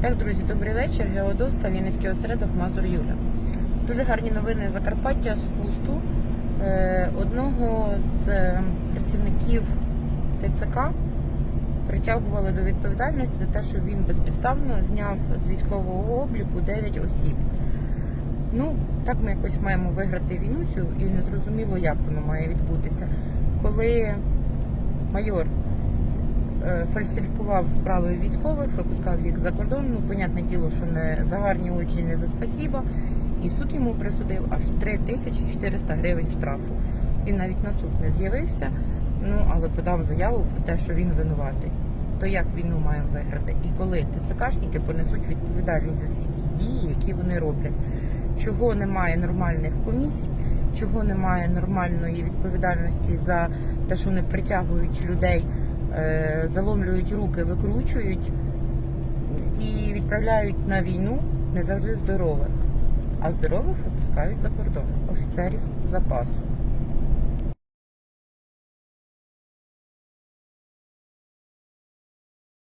Так, друзі, добрий вечір. Геодос та Вінницький осередок Мазур Юля. Дуже гарні новини Закарпаття з Хусту. Е, Одного з працівників ТЦК притягували до відповідальності за те, що він безпідставно зняв з військового обліку 9 осіб. Ну, так ми якось маємо виграти війну цю і не зрозуміло, як воно має відбутися. Коли майор фальсифікував справи військових, випускав їх за кордон. Ну, понятне діло, що не за гарні очі, не за спасіба. І суд йому присудив аж 3400 гривень штрафу. Він навіть на суд не з'явився, ну але подав заяву про те, що він винуватий. То як війну маємо виграти? І коли ТЦКшники понесуть відповідальність за всі ті дії, які вони роблять? Чого немає нормальних комісій, чого немає нормальної відповідальності за те, що вони притягують людей е, заломлюють руки, викручують і відправляють на війну не завжди здорових, а здорових випускають за кордон офіцерів запасу.